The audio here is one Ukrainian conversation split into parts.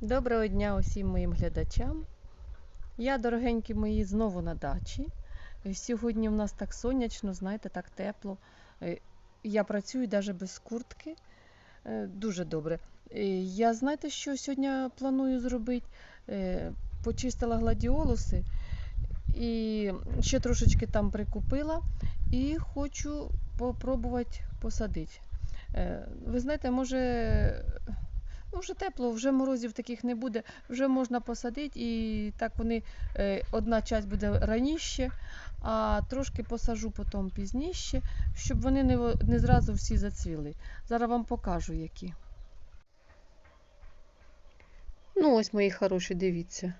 Доброго дня усім моїм глядачам. Я, дорогенькі мої, знову на дачі. Е, Сьогодні в нас так сонячно, знаєте, так тепло. Е, Я працюю навіть без куртки. Е, Дуже добре. Я знаєте, що сьогодні планую зробити? Почистила гладіолуси і ще трошечки там прикупила і хочу попробувати посадити. Ви знаєте, може, ну, вже тепло, вже морозів таких не буде, вже можна посадити, і так вони е, одна часть буде раніше, а трошки посажу потім пізніше, щоб вони не, не зразу всі зацвіли. Зараз вам покажу, які. Ну, ось мої хороші, дивіться.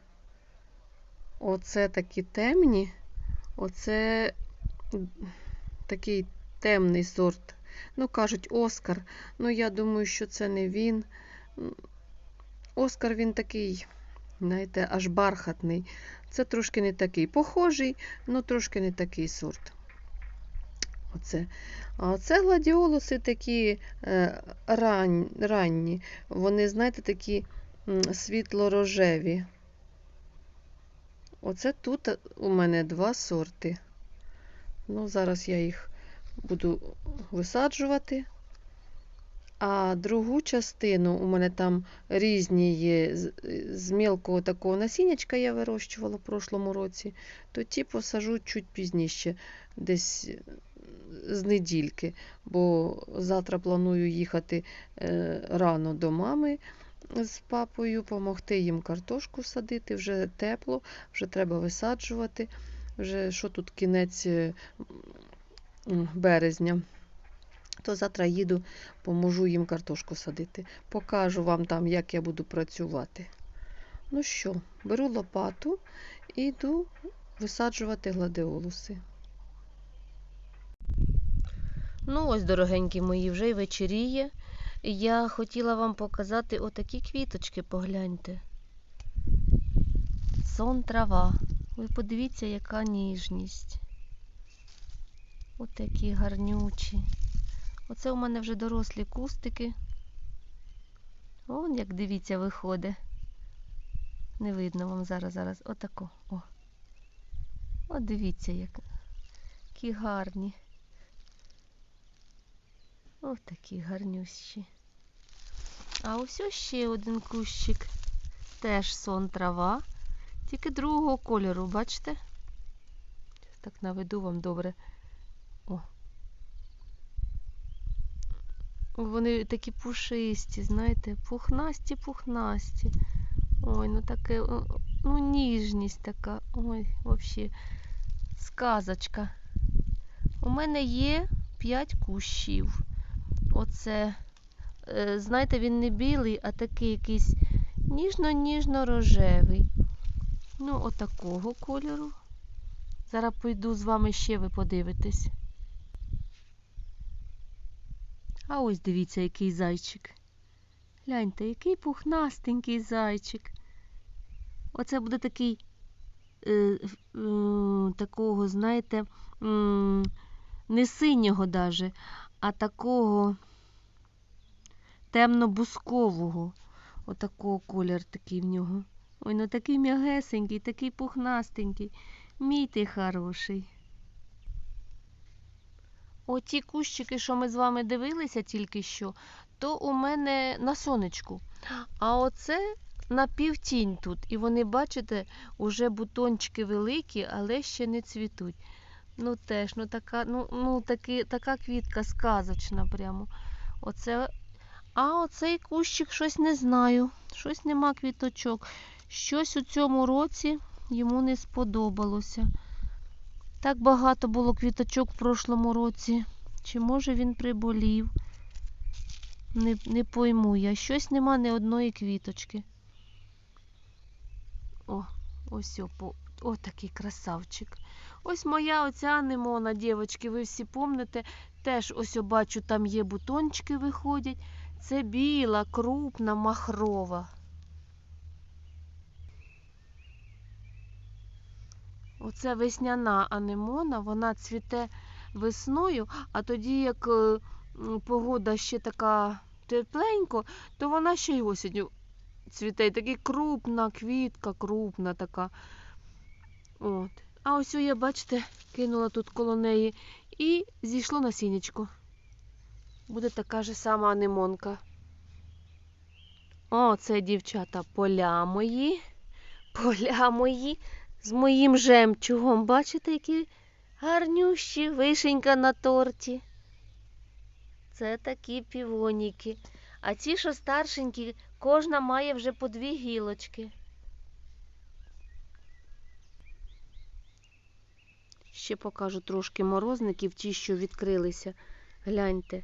Оце такі темні. Оце такий темний сорт. Ну, кажуть, Оскар. Ну, я думаю, що це не він. Оскар він такий, знаєте, аж бархатний. Це трошки не такий. Похожий, але трошки не такий сорт. Оце. А це гладіолуси такі е, рань, ранні. Вони, знаєте, такі світло-рожеві. Оце тут у мене два сорти. Ну, зараз я їх буду висаджувати. А другу частину у мене там різні є з- мілкого такого насіннячка я вирощувала в прошлому році, то ті посажу чуть пізніше, десь з недільки, бо завтра планую їхати е, рано до мами з папою, допомогти їм картошку садити. Вже тепло, вже треба висаджувати. Вже що тут кінець березня. То завтра їду, поможу їм картошку садити. Покажу вам там, як я буду працювати. Ну що, беру лопату і йду висаджувати гладіолуси. Ну, ось, дорогенькі мої, вже й вечеріє. Я хотіла вам показати отакі квіточки, погляньте. Сон трава. Ви подивіться, яка ніжність. Отакі гарнючі. Оце у мене вже дорослі кустики. Вон як дивіться, виходить. Не видно вам зараз, зараз. Отако. О. От дивіться, як. Які гарні. Ось такі гарнющі. А ось ще один кущик. Теж сон трава. Тільки другого кольору, бачите? Так наведу вам добре. О. Вони такі пушисті, знаєте, пухнасті, пухнасті. Ой, ну таке, ну ніжність така. Ой, взагалі, сказочка. У мене є 5 кущів. Оце, е, знаєте, він не білий, а такий якийсь ніжно-ніжно-рожевий. Ну, отакого кольору. Зараз пойду з вами ще ви подивитесь. А ось дивіться, який зайчик. Гляньте, який пухнастенький зайчик. Оце буде такий е, е, такого, знаєте, м, не синього даже, а такого темно-бускового. Отакого колір такий в нього. Ой, ну такий м'ягесенький, такий пухнастенький. Мій ти хороший. Оті кущики, що ми з вами дивилися тільки що, то у мене на сонечку. А оце на півтінь тут. І вони, бачите, уже бутончики великі, але ще не цвітуть. Ну теж, ну така, ну, ну таки, така квітка сказочна прямо. Оце. А оцей кущик щось не знаю. Щось нема квіточок. Щось у цьому році йому не сподобалося. Так багато було квіточок в прошлому році. Чи може він приболів? Не, не пойму я. Щось нема ні одної квіточки. О, ось о, по- о такий красавчик. Ось моя оця анемона, дівчатки, ви всі помните. Теж ось бачу, там є бутончики виходять. Це біла, крупна, махрова. Оце весняна анемона, вона цвіте весною, а тоді, як е, погода ще така тепленько, то вона ще й осінню цвіте, і такий крупна квітка, крупна така. От. А ось я, бачите, кинула тут коло неї і зійшло насіннячко. Буде така ж сама анемонка. О, це дівчата поля мої. Поля мої з моїм жемчугом. Бачите, які гарнющі вишенька на торті. Це такі півоніки. А ці, що старшенькі, кожна має вже по дві гілочки. Ще покажу трошки морозників, ті, що відкрилися. Гляньте,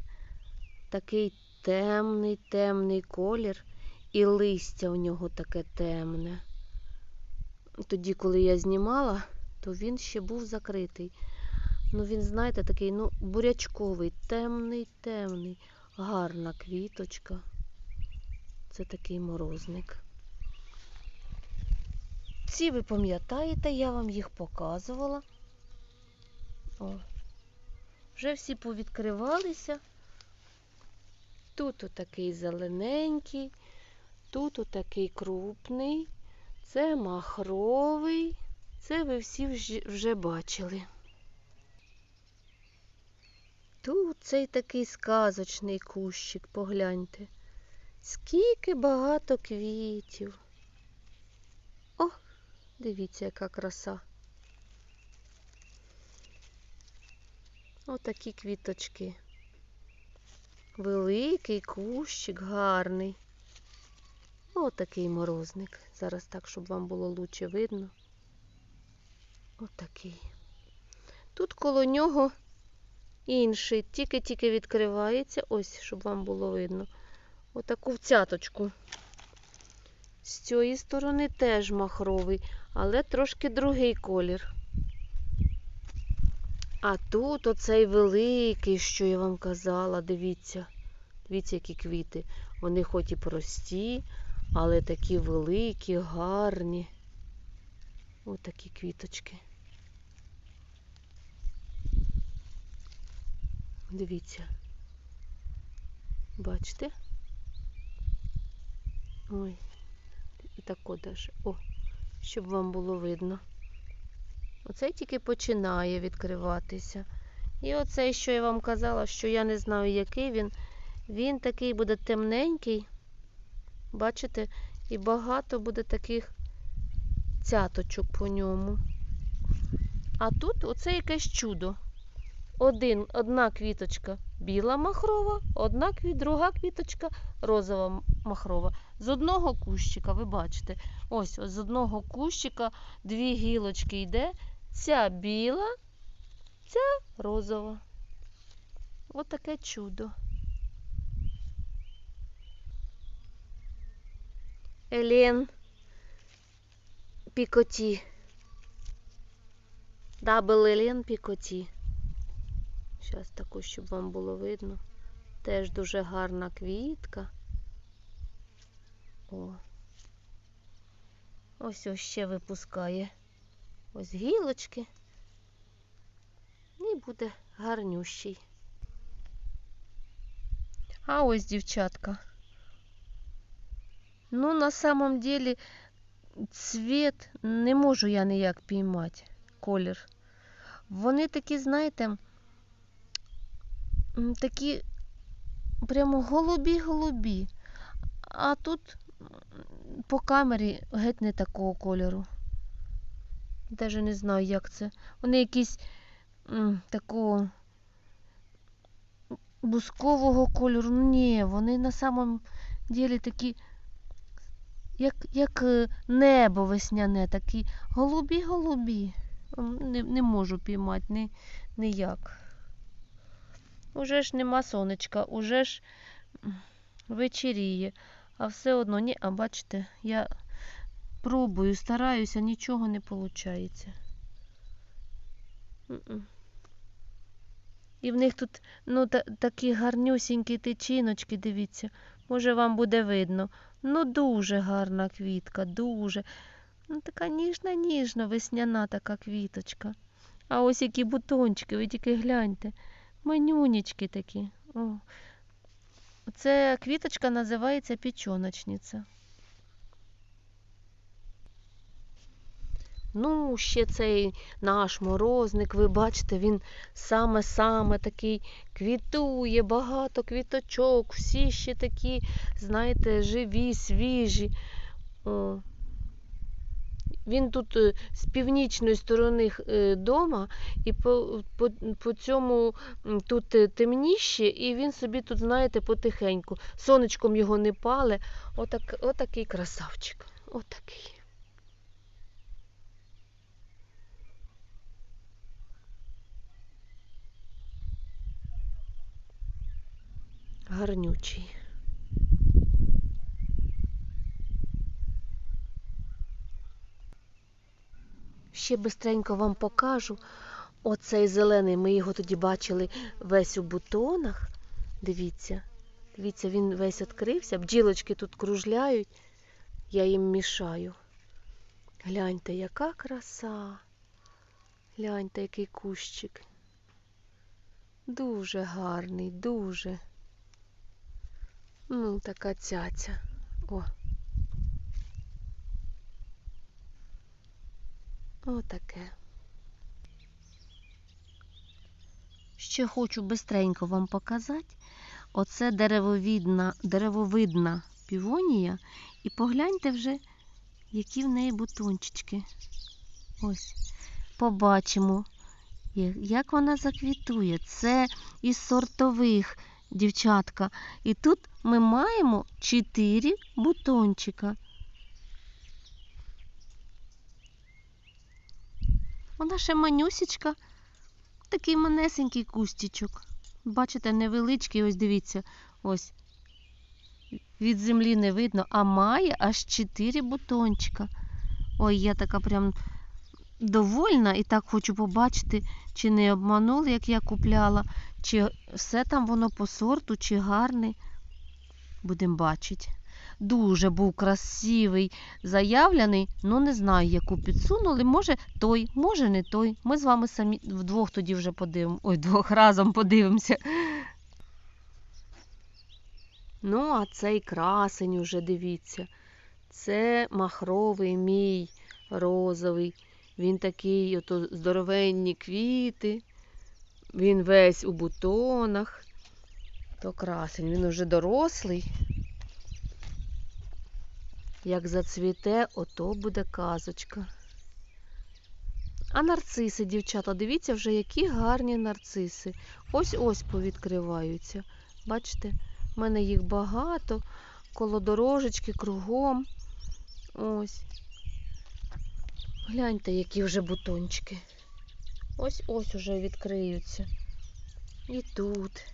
такий темний, темний колір, і листя у нього таке темне. Тоді, коли я знімала, то він ще був закритий. Ну, він, знаєте, такий, ну, бурячковий, темний, темний, гарна квіточка. Це такий морозник. Ці ви пам'ятаєте, я вам їх показувала. О, вже всі повідкривалися. Тут отакий зелененький, тут отакий крупний, це махровий. Це ви всі вже- бачили. Тут цей такий сказочний кущик, погляньте. Скільки багато квітів. О, дивіться, яка краса. Отакі квіточки. Великий кущик, гарний. Отакий морозник. Зараз так, щоб вам було лучше видно. Отакий. Тут коло нього інший, тільки-тільки відкривається. Ось, щоб вам було видно. Отаку цяточку. З цієї сторони теж махровий, але трошки другий колір. А тут оцей великий, що я вам казала, дивіться. Дивіться, які квіти. Вони хоч і прості, але такі великі, гарні. Отакі квіточки. Дивіться. Бачите? Ой, і тако даже. О, щоб вам було видно. Оцей тільки починає відкриватися. І оцей, що я вам казала, що я не знаю, який він. Він такий буде темненький. Бачите? І багато буде таких цяточок по ньому. А тут оце якесь чудо. Один, одна квіточка біла махрова, одна кві- друга квіточка розова махрова. З одного кущика, ви бачите, ось, ось з одного кущика дві гілочки йде. Ця біла, ця розова. Ось таке чудо. Елен Пікоті. Дабл Елен Пікоті. Зараз таку, щоб вам було видно. Теж дуже гарна квітка. О. Ось ось ще випускає. Ось гілочки. І буде гарнющий. А ось дівчатка. Ну, на самом деле, цвіт не можу я ніяк піймати. Колір. Вони такі, знаєте, такі прямо голубі-голубі. А тут по камері геть не такого кольору. Даже не знаю, як це. Вони якісь м, такого бускового кольору. Ні, вони на самом ділі такі, як, як е, небо весняне, такі голубі-голубі. Не, не можу піймати ні, ніяк. Уже ж нема сонечка, уже ж вечеріє. А все одно, ні, а бачите, я пробую, стараюся, нічого не виходить. І в них тут ну, та, такі гарнюсінькі тичиночки, дивіться. Може, вам буде видно. Ну, дуже гарна квітка, дуже. Ну, така ніжна, ніжна, весняна така квіточка. А ось які бутончики, ви тільки гляньте. Манюнічки такі. О. Це квіточка називається пічоночниця. Ну, ще цей наш морозник, ви бачите, він саме-саме такий квітує, багато квіточок, всі ще такі, знаєте, живі, свіжі. О. Він тут е, з північної сторони е, дома, і по, по, по цьому тут е, темніще, і він собі тут, знаєте, потихеньку. Сонечком його не пале. Отак, отакий красавчик. Отакий. Гарнючий. Ще бистренько вам покажу. Оцей зелений, ми його тоді бачили весь у бутонах. Дивіться, дивіться, він весь відкрився. Бджілочки тут кружляють, я їм мішаю. Гляньте, яка краса. Гляньте, який кущик. Дуже гарний, дуже. Ну, така цяця. О. Отаке. Ще хочу бистренько вам показати. Оце деревовидна, деревовидна півонія. І погляньте вже, які в неї бутончики. Ось. Побачимо, як вона заквітує. Це із сортових, дівчатка. І тут ми маємо 4 бутончика. Вона ще манюсічка, такий манесенький кустічок. Бачите, невеличкий, ось дивіться, ось. Від землі не видно, а має аж 4 бутончика. Ой, я така прям довольна і так хочу побачити, чи не обманули, як я купляла, чи все там воно по сорту, чи гарний. Будемо бачити. Дуже був красивий, заявлений, ну не знаю, яку підсунули. Може той, може не той. Ми з вами самі вдвох тоді вже подивимо. Ой, двох разом подивимося. Ну, а цей красень уже дивіться. Це махровий мій розовий. Він такий, ото здоровенні квіти. Він весь у бутонах. То красень, він уже дорослий. Як зацвіте, ото буде казочка. А нарциси, дівчата, дивіться вже, які гарні нарциси. Ось-ось повідкриваються. Бачите, в мене їх багато, коло дорожечки, кругом. Ось. Гляньте, які вже бутончики. Ось-ось уже відкриються. І тут.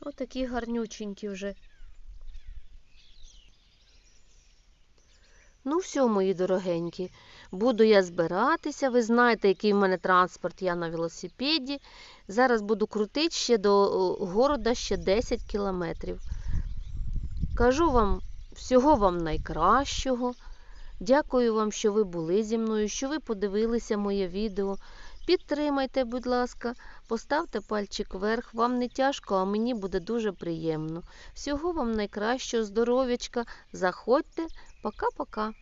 Отакі гарнюченькі вже. Ну, все, мої дорогенькі, буду я збиратися. Ви знаєте, який в мене транспорт, я на велосипеді. Зараз буду крутити ще до города ще 10 кілометрів. Кажу вам всього вам найкращого. Дякую вам, що ви були зі мною, що ви подивилися моє відео. Підтримайте, будь ласка, поставте пальчик вверх. Вам не тяжко, а мені буде дуже приємно. Всього вам найкращого, здоров'ячка. Заходьте. Пока-пока.